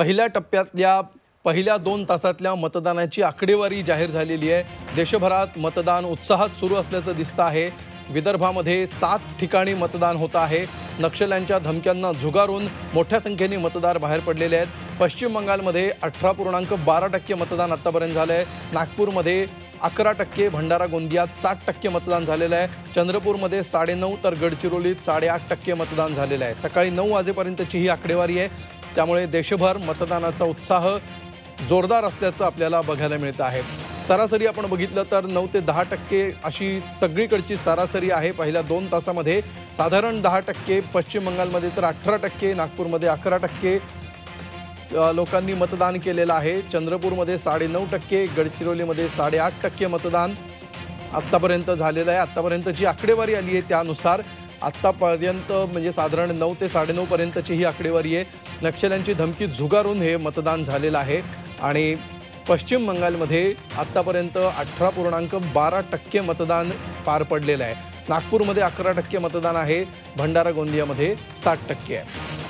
पहिल्या टप्प्यातल्या पहिल्या दोन तासातल्या मतदानाची आकडेवारी जाहीर झालेली आहे. देशभरात मतदान उत्साहात सुरू असल्याचं दिसतं आहे. विदर्भामध्ये सात ठिकाणी मतदान होतं आहे. नक्षल्यांच्या धमक्यांना झुगारून मोठ्या संख्येने मतदार बाहेर पडलेले आहेत. पश्चिम बंगालमध्ये अठरा पूर्णांक बारा टक्के मतदान आत्तापर्यंत झालं आहे. नागपूरमध्ये अकरा टक्के भंडारा गोंदियात साठ टक्के मतदान झालेलं आहे. चंद्रपूरमध्ये साडेनऊ तर गडचिरोलीत साडेआठ टक्के मतदान झालेलं आहे. सकाळी नऊ वाजेपर्यंतची ही आकडेवारी आहे. त्यामुळे देशभर मतदानाचा उत्साह जोरदार असल्याचं आपल्याला बघायला मिळतं आहे. सरासरी आपण बघितलं तर नऊ ते दहा टक्के अशी सगळीकडची सरासरी आहे. पहिल्या दोन तासामध्ये साधारण दहा टक्के पश्चिम बंगालमध्ये तर अठरा टक्के नागपूरमध्ये अकरा टक्के लोकांनी मतदान केलेलं आहे. चंद्रपूरमध्ये साडेनऊ टक्के गडचिरोलीमध्ये साडेआठ टक्के मतदान आत्तापर्यंत झालेलं आहे. आत्तापर्यंत जी आकडेवारी आली आहे त्यानुसार आत्तापर्यंत म्हणजे साधारण नऊ ते साडेनऊपर्यंतची ही आकडेवारी आहे. नक्षल्यांची धमकी झुगारून हे मतदान झालेलं आहे. आणि पश्चिम बंगालमध्ये आत्तापर्यंत अठरा पूर्णांक बारा टक्के मतदान पार पडलेलं आहे. नागपूरमध्ये अकरा टक्के मतदान आहे. भंडारा गोंदियामध्ये साठ टक्के आहे.